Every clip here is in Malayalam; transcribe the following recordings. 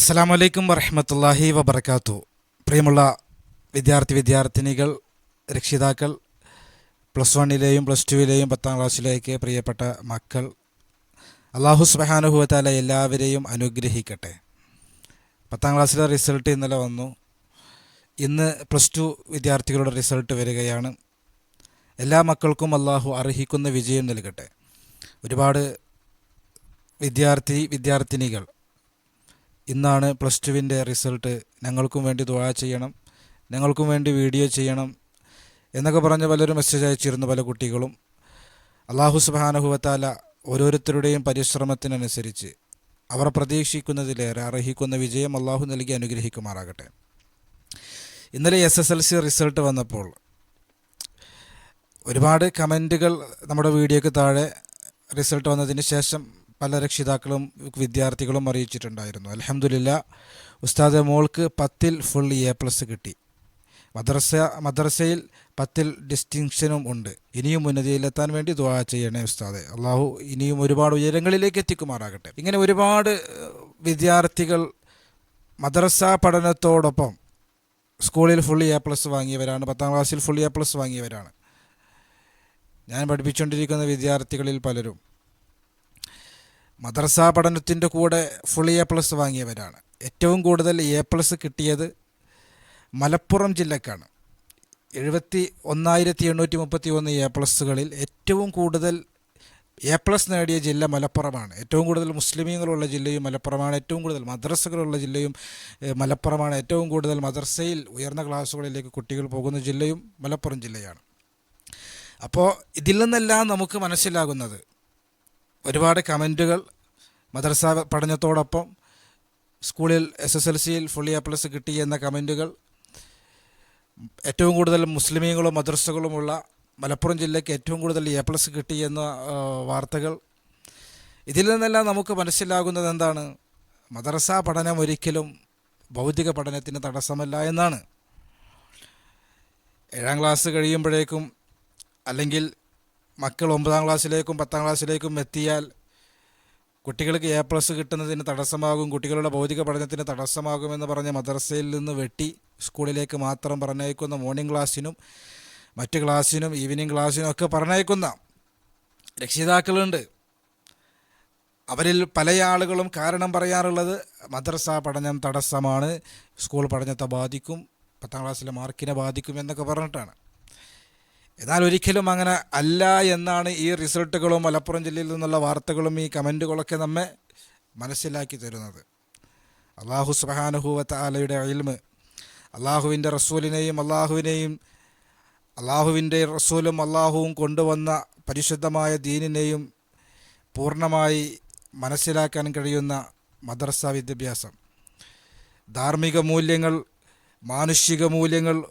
അസ്സാം വലൈക്കും വറഹമത്തല്ലാഹി വബർക്കാത്തു പ്രിയമുള്ള വിദ്യാർത്ഥി വിദ്യാർത്ഥിനികൾ രക്ഷിതാക്കൾ പ്ലസ് വണ്ണിലെയും പ്ലസ് ടുവിലെയും പത്താം ക്ലാസ്സിലേക്ക് പ്രിയപ്പെട്ട മക്കൾ അള്ളാഹു സുബഹാനുഭവത്താല എല്ലാവരെയും അനുഗ്രഹിക്കട്ടെ. പത്താം ക്ലാസ്സിലെ റിസൾട്ട് ഇന്നലെ വന്നു. ഇന്ന് പ്ലസ് ടു വിദ്യാർത്ഥികളുടെ റിസൾട്ട് വരികയാണ്. എല്ലാ മക്കൾക്കും അള്ളാഹു അർഹിക്കുന്ന വിജയം നൽകട്ടെ. ഒരുപാട് വിദ്യാർത്ഥി വിദ്യാർത്ഥിനികൾ ഇന്നാണ് പ്ലസ് ടുവിന്റെ റിസൾട്ട്. ഞങ്ങൾക്കും വേണ്ടി ദുആ ചെയ്യണം. ഞങ്ങൾക്കും വേണ്ടി വീഡിയോ ചെയ്യണം എന്നൊക്കെ പറഞ്ഞ് പലരും മെസ്സേജ് അയച്ചിരുന്നു പല കുട്ടികളും. അള്ളാഹു സുബാനഹുവത്താല ഓരോരുത്തരുടെയും പരിശ്രമത്തിനനുസരിച്ച് അവർ പ്രതീക്ഷിക്കുന്നതിലേറെ അർഹിക്കുന്ന വിജയം അള്ളാഹു നൽകി അനുഗ്രഹിക്കുമാറാകട്ടെ. ഇന്നലെ S S L C result വന്നപ്പോൾ ഒരുപാട് കമന്റുകൾ നമ്മുടെ വീഡിയോക്ക് താഴെ റിസൾട്ട് വന്നതിന് ശേഷം പല രക്ഷിതാക്കളും വിദ്യാർത്ഥികളും അറിയിച്ചിട്ടുണ്ടായിരുന്നു. അലഹമുല്ല ഉസ്താദ് മോൾക്ക് പത്തിൽ ഫുൾ എ പ്ലസ് കിട്ടി. മദ്രസ മദ്രസയിൽ പത്തിൽ ഡിസ്റ്റിങ്ഷനും ഉണ്ട്. ഇനിയും ഉന്നതിയിലെത്താൻ വേണ്ടി ദുവാ ചെയ്യണേ ഉസ്താദ്. അള്ളാഹു ഇനിയും ഒരുപാട് ഉയരങ്ങളിലേക്ക് എത്തിക്കുമാറാകട്ടെ. ഇങ്ങനെ ഒരുപാട് വിദ്യാർത്ഥികൾ മദ്രസ പഠനത്തോടൊപ്പം സ്കൂളിൽ ഫുൾ എ പ്ലസ് വാങ്ങിയവരാണ്. പത്താം ക്ലാസ്സിൽ ഫുൾ എ പ്ലസ് വാങ്ങിയവരാണ്. ഞാൻ പഠിപ്പിച്ചുകൊണ്ടിരിക്കുന്ന വിദ്യാർത്ഥികളിൽ പലരും. മദ്രസ പഠനത്തിന്റെ കൂടെ ഫുൾ എ പ്ലസ് വാങ്ങിയവരാണ്. ഏറ്റവും കൂടുതൽ എ പ്ലസ് കിട്ടിയത് മലപ്പുറം ജില്ലക്കാണ്. എഴുപത്തി ഒന്നായിരത്തി എണ്ണൂറ്റി മുപ്പത്തി ഒന്ന് എ പ്ലസ്സുകളിൽ ഏറ്റവും കൂടുതൽ എ പ്ലസ് നേടിയ ജില്ല മലപ്പുറമാണ്. ഏറ്റവും കൂടുതൽ മുസ്ലിമീങ്ങളുള്ള ജില്ലയും മലപ്പുറമാണ്. ഏറ്റവും കൂടുതൽ മദ്രസകളുള്ള ജില്ലയും മലപ്പുറമാണ്. ഏറ്റവും കൂടുതൽ മദ്രസയിൽ ഉയർന്ന ക്ലാസ്സുകളിലേക്ക് കുട്ടികൾ പോകുന്ന ജില്ലയും മലപ്പുറം ജില്ലയാണ്. അപ്പോൾ ഇതിൽ നിന്നെല്ലാം നമുക്ക് മനസ്സിലാകുന്നത് ഒരുപാട് കമന്റുകൾ മദ്രസ പഠനത്തോടൊപ്പം സ്കൂളിൽ എസ് എസ് എൽ സിയിൽ ഫുൾ എ പ്ലസ് കിട്ടി എന്ന കമന്റുകൾ ഏറ്റവും കൂടുതൽ മുസ്ലിമീങ്ങളും മദ്രസകളുമുള്ള മലപ്പുറം ജില്ലയ്ക്ക് ഏറ്റവും കൂടുതൽ എ പ്ലസ് കിട്ടി എന്ന വാർത്തകൾ. ഇതിൽ നിന്നെല്ലാം നമുക്ക് മനസ്സിലാകുന്നത് എന്താണ്? മദ്രസ പഠനം ഒരിക്കലും ഭൗതിക പഠനത്തിന് തടസ്സമല്ല എന്നാണ്. ഏഴാം ക്ലാസ് കഴിയുമ്പോഴേക്കും അല്ലെങ്കിൽ മക്കൾ ഒമ്പതാം ക്ലാസ്സിലേക്കും പത്താം ക്ലാസ്സിലേക്കും എത്തിയാൽ കുട്ടികൾക്ക് എ പ്ലസ് കിട്ടുന്നതിന് തടസ്സമാകും. കുട്ടികളുടെ ഭൗതിക പഠനത്തിന് തടസ്സമാകുമെന്ന് പറഞ്ഞ് മദ്രസയിൽ നിന്ന് വെട്ടി സ്കൂളിലേക്ക് മാത്രം പറഞ്ഞയക്കുന്ന മോർണിംഗ് ക്ലാസ്സിനും മറ്റ് ക്ലാസ്സിനും ഈവനിങ് ക്ലാസ്സിനും ഒക്കെ പറഞ്ഞയക്കുന്ന രക്ഷിതാക്കളുണ്ട്. അവരിൽ പല ആളുകളും കാരണം പറയാറുള്ളത് മദ്രസ പഠനം തടസ്സമാണ് സ്കൂൾ പഠനത്തെ ബാധിക്കും പത്താം ക്ലാസ്സിലെ മാർക്കിനെ ബാധിക്കും എന്നൊക്കെ പറഞ്ഞിട്ടാണ്. എന്നാൽ ഒരിക്കലും അങ്ങനെ അല്ല എന്നാണ് ഈ റിസൾട്ടുകളും മലപ്പുറം ജില്ലയിൽ നിന്നുള്ള വാർത്തകളും ഈ കമന്റുകളൊക്കെ നമ്മെ മനസ്സിലാക്കി തരുന്നത്. അള്ളാഹു സുബാനുഹൂവത്ത് ആലയുടെ അയിൽമ് അള്ളാഹുവിന്റെ റസൂലിനെയും അള്ളാഹുവിനെയും അള്ളാഹുവിന്റെ റസൂലും അള്ളാഹുവും കൊണ്ടുവന്ന പരിശുദ്ധമായ ദീനിനെയും പൂർണമായി മനസ്സിലാക്കാൻ കഴിയുന്ന മദ്രസ വിദ്യാഭ്യാസം. ധാർമ്മിക മൂല്യങ്ങൾ മാനുഷിക മൂല്യങ്ങൾ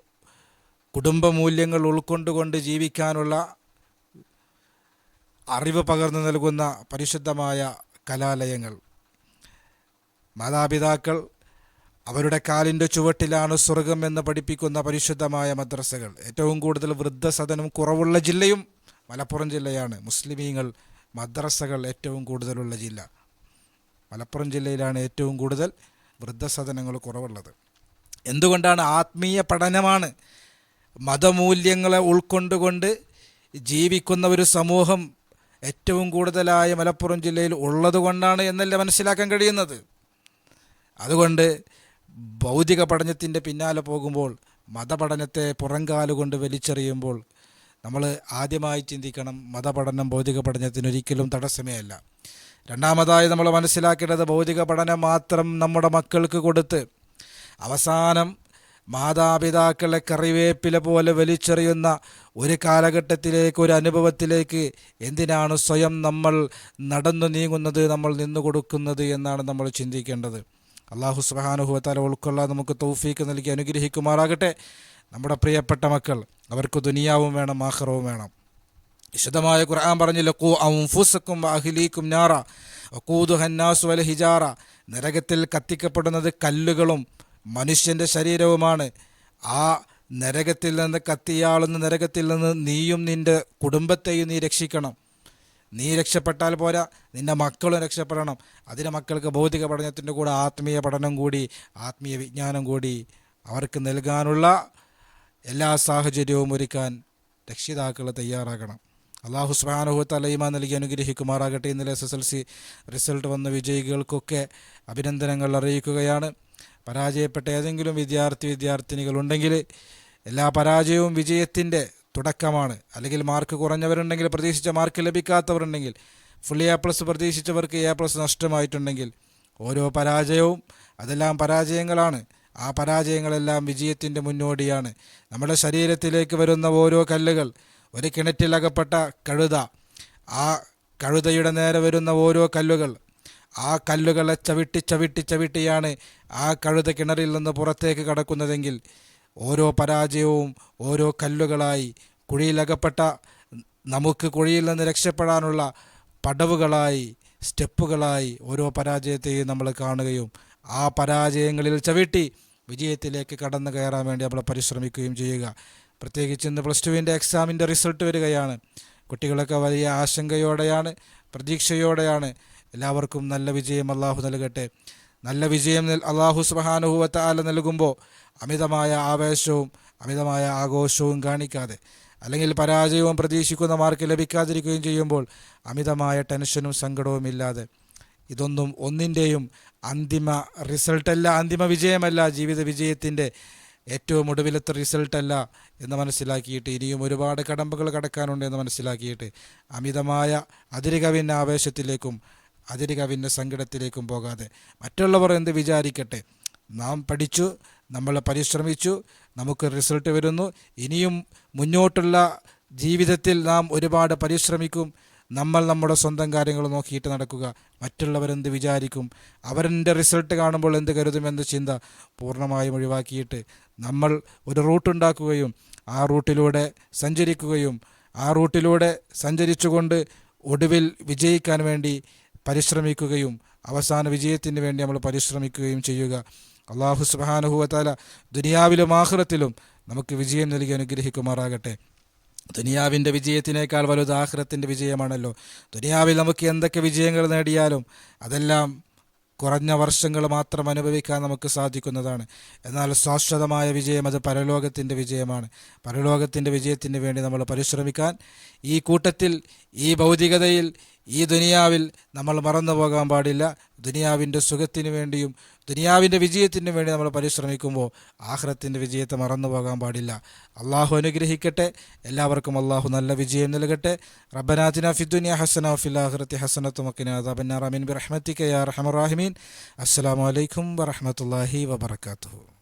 കുടുംബ മൂല്യങ്ങൾ ഉൾക്കൊണ്ടുകൊണ്ട് ജീവിക്കാനുള്ള അറിവ് പകർന്നു നൽകുന്ന പരിശുദ്ധമായ കലാലയങ്ങൾ. മാതാപിതാക്കൾ അവരുടെ കാലിന്റെ ചുവട്ടിലാണ് സ്വർഗം എന്ന് പഠിപ്പിക്കുന്ന പരിശുദ്ധമായ മദ്രസകൾ. ഏറ്റവും കൂടുതൽ വൃദ്ധസദനം കുറവുള്ള ജില്ലയും മലപ്പുറം ജില്ലയാണ്. മുസ്ലിമീങ്ങൾ മദ്രസകൾ ഏറ്റവും കൂടുതലുള്ള ജില്ല. മലപ്പുറം ജില്ലയിലാണ് ഏറ്റവും കൂടുതൽ വൃദ്ധസദനങ്ങൾ കുറവുള്ളത്. എന്തുകൊണ്ടാണ് ആത്മീയ പഠനമാണ് മതമൂല്യങ്ങളെ ഉൾക്കൊണ്ടുകൊണ്ട് ജീവിക്കുന്ന ഒരു സമൂഹം ഏറ്റവും കൂടുതലായ മലപ്പുറം ജില്ലയിൽ ഉള്ളത് കൊണ്ടാണ് എന്നല്ല മനസ്സിലാക്കാൻ കഴിയുന്നത്. അതുകൊണ്ട് ഭൗതിക പഠനത്തിന്റെ പിന്നാലെ പോകുമ്പോൾ മതപഠനത്തെ പുറങ്കാലുകൊണ്ട് വലിച്ചെറിയുമ്പോൾ നമ്മൾ ആദ്യമായി ചിന്തിക്കണം മതപഠനം ഭൗതിക പഠനത്തിന് ഒരിക്കലും തടസ്സമേ അല്ല രണ്ടാമതായി നമ്മൾ മനസ്സിലാക്കേണ്ടത് ഭൗതിക പഠനം മാത്രം നമ്മുടെ മക്കൾക്ക് കൊടുത്ത് അവസാനം മാതാപിതാക്കളെ കറിവേപ്പില പോലെ വലിച്ചെറിയുന്ന ഒരു കാലഘട്ടത്തിലേക്ക് ഒരു അനുഭവത്തിലേക്ക് എന്തിനാണ് സ്വയം നമ്മൾ നടന്നു നീങ്ങുന്നത് നമ്മൾ നിന്നു കൊടുക്കുന്നത് എന്നാണ് നമ്മൾ ചിന്തിക്കേണ്ടത്. അള്ളാഹു സുബാനുഭവത്താല ഉൾക്കൊള്ളാൻ നമുക്ക് തൗഫീക്ക് നൽകി അനുഗ്രഹിക്കുമാറാകട്ടെ. നമ്മുടെ പ്രിയപ്പെട്ട മക്കൾ അവർക്ക് ദുനിയാവും വേണം ആഹ്റവും വേണം. വിശുദ്ധമായ ഖുർആൻ പറഞ്ഞില്ല കൂ അംഫുസക്കും അഹിലീക്കും നാറ കൂതു ഹന്നാസു വൽ ഹിജാറ. നരകത്തിൽ കത്തിക്കപ്പെടുന്നത് കല്ലുകളും മനുഷ്യന്റെ ശരീരവുമാണ്. ആ നരകത്തിൽ നിന്ന് കത്തിയാളുന്ന നരകത്തിൽ നിന്ന് നീയും നിന്റെ കുടുംബത്തെയും നീ രക്ഷിക്കണം. നീ രക്ഷപ്പെട്ടാൽ പോരാ. നിന്റെ മക്കളും രക്ഷപ്പെടണം. അതിന് മക്കൾക്ക് ഭൗതിക പഠനത്തിന്റെ കൂടെ ആത്മീയ പഠനം കൂടി ആത്മീയ വിജ്ഞാനം കൂടി അവർക്ക് നൽകാനുള്ള എല്ലാ സാഹചര്യവും ഒരുക്കാൻ രക്ഷിതാക്കൾ തയ്യാറാകണം. അള്ളാഹു സ്ബാനുഹു ഈമാൻ നൽകി അനുഗ്രഹിക്കുമാറാകട്ടെ. ഇന്നലെ S S L C result വന്ന വിജയികൾക്കൊക്കെ അഭിനന്ദനങ്ങൾ അറിയിക്കുകയാണ്. പരാജയപ്പെട്ട ഏതെങ്കിലും വിദ്യാർത്ഥി വിദ്യാർത്ഥിനികളുണ്ടെങ്കിൽ എല്ലാ പരാജയവും വിജയത്തിന്റെ തുടക്കമാണ്. അല്ലെങ്കിൽ മാർക്ക് കുറഞ്ഞവരുണ്ടെങ്കിൽ പ്രതീക്ഷിച്ച മാർക്ക് ലഭിക്കാത്തവരുണ്ടെങ്കിൽ ഫുൾ എ പ്ലസ് പ്രതീക്ഷിച്ചവർക്ക് എ പ്ലസ് നഷ്ടമായിട്ടുണ്ടെങ്കിൽ ഓരോ പരാജയവും അതെല്ലാം പരാജയങ്ങളാണ്. ആ പരാജയങ്ങളെല്ലാം വിജയത്തിന്റെ മുന്നോടിയാണ്. നമ്മുടെ ശരീരത്തിലേക്ക് വരുന്ന ഓരോ കല്ലുകൾ ഒരു കിണറ്റിലകപ്പെട്ട കഴുത ആ കഴുതയുടെ നേരെ വരുന്ന ഓരോ കല്ലുകൾ ആ കല്ലുകളെ ചവിട്ടി ചവിട്ടി ചവിട്ടിയാണ് ആ കഴുത കിണറിൽ നിന്ന് പുറത്തേക്ക് കടക്കുന്നതെങ്കിൽ ഓരോ പരാജയവും ഓരോ കല്ലുകളായി കുഴിയിലകപ്പെട്ട നമുക്ക് കുഴിയിൽ നിന്ന് രക്ഷപ്പെടാനുള്ള പടവുകളായി സ്റ്റെപ്പുകളായി ഓരോ പരാജയത്തെയും നമ്മൾ കാണുകയും ആ പരാജയങ്ങളിൽ ചവിട്ടി വിജയത്തിലേക്ക് കടന്നു കയറാൻ വേണ്ടി നമ്മൾ പരിശ്രമിക്കുകയും ചെയ്യുക. പ്രത്യേകിച്ച് ഇന്ന് പ്ലസ് ടുവിന്റെ എക്സാമിന്റെ റിസൾട്ട് വരികയാണ്. കുട്ടികളൊക്കെ വലിയ ആശങ്കയോടെയാണ് പ്രതീക്ഷയോടെയാണ്. എല്ലാവർക്കും നല്ല വിജയം അള്ളാഹു നൽകട്ടെ. നല്ല വിജയം അള്ളാഹു സുബഹാനുഭവത്ത ആല നൽകുമ്പോൾ അമിതമായ ആവേശവും അമിതമായ ആഘോഷവും കാണിക്കാതെ അല്ലെങ്കിൽ പരാജയവും പ്രതീക്ഷിക്കുന്ന മാർക്ക് ലഭിക്കാതിരിക്കുകയും ചെയ്യുമ്പോൾ അമിതമായ ടെൻഷനും സങ്കടവും ഇല്ലാതെ ഇതൊന്നും ഒന്നിന്റെയും അന്തിമ റിസൾട്ടല്ല അന്തിമ വിജയമല്ല ജീവിത വിജയത്തിന്റെ ഏറ്റവും ഒടുവിലത്തെ റിസൾട്ടല്ല എന്ന് മനസ്സിലാക്കിയിട്ട് ഇനിയും ഒരുപാട് കടമ്പകൾ കടക്കാനുണ്ട് എന്ന് മനസ്സിലാക്കിയിട്ട് അമിതമായ അതിരുകവിന്റെ ആവേശത്തിലേക്കും അതിരുകവിന്റെ സങ്കടത്തിലേക്കും പോകാതെ. മറ്റുള്ളവർ എന്ത് വിചാരിക്കട്ടെ? നാം പഠിച്ചു നമ്മൾ പരിശ്രമിച്ചു നമുക്ക് റിസൾട്ട് വരുന്നു. ഇനിയും മുന്നോട്ടുള്ള ജീവിതത്തിൽ നാം ഒരുപാട് പരിശ്രമിക്കും. നമ്മൾ നമ്മുടെ സ്വന്തം കാര്യങ്ങൾ നോക്കിയിട്ട് നടക്കുക. മറ്റുള്ളവരെന്ത് വിചാരിക്കും? അവരെന്റെ റിസൾട്ട് കാണുമ്പോൾ എന്ത് കരുതുമെന്ന ചിന്ത പൂർണമായും ഒഴിവാക്കിയിട്ട് നമ്മൾ ഒരു റൂട്ടുണ്ടാക്കുകയും ആ റൂട്ടിലൂടെ സഞ്ചരിക്കുകയും ആ റൂട്ടിലൂടെ സഞ്ചരിച്ചുകൊണ്ട് ഒടുവിൽ വിജയിക്കാൻ വേണ്ടി പരിശ്രമിക്കുകയും അവസാന വിജയത്തിന് വേണ്ടി നമ്മൾ പരിശ്രമിക്കുകയും ചെയ്യുക. അള്ളാഹു സുബാനുഹുവത്താല ദുനിയാവിലും ആഹ്റത്തിലും നമുക്ക് വിജയം നൽകി അനുഗ്രഹിക്കുമാറാകട്ടെ. ദുനിയാവിന്റെ വിജയത്തിനേക്കാൾ വലുത് ആഹ്റത്തിന്റെ വിജയമാണല്ലോ. ദുനിയാവിൽ നമുക്ക് എന്തൊക്കെ വിജയങ്ങൾ നേടിയാലും അതെല്ലാം കുറഞ്ഞ വർഷങ്ങൾ മാത്രം അനുഭവിക്കാൻ നമുക്ക് സാധിക്കുന്നതാണ്. എന്നാൽ ശാശ്വതമായ വിജയം അത് പരലോകത്തിന്റെ വിജയമാണ്. പരലോകത്തിന്റെ വിജയത്തിന് വേണ്ടി നമ്മൾ പരിശ്രമിക്കാൻ ഈ കൂട്ടത്തിൽ ഈ ഭൗതികതയിൽ ഈ ദുനിയാവിൽ നമ്മൾ മറന്നു പോകാൻ പാടില്ല. ദുനിയാവിന്റെ സുഖത്തിന് വേണ്ടിയും ദുനിയാവിന്റെ വിജയത്തിന് വേണ്ടി നമ്മൾ പരിശ്രമിക്കുമ്പോൾ ആഹ്റത്തിന്റെ വിജയത്തെ മറന്നു പോകാൻ പാടില്ല. അള്ളാഹു അനുഗ്രഹിക്കട്ടെ. എല്ലാവർക്കും അള്ളാഹു നല്ല വിജയം നൽകട്ടെ. റബ്ബനാത്തിന ഫിദ്ദുനിയ ഹസന ഫിൽ ആഖിറത്തി ഹസനത്തു റമീൻ അസ്സാം യാ റഹമർ റാഹിമീൻ. അസ്സലാമു അലൈക്കും വറഹ്മത്തുള്ളാഹി വബറകാതുഹു.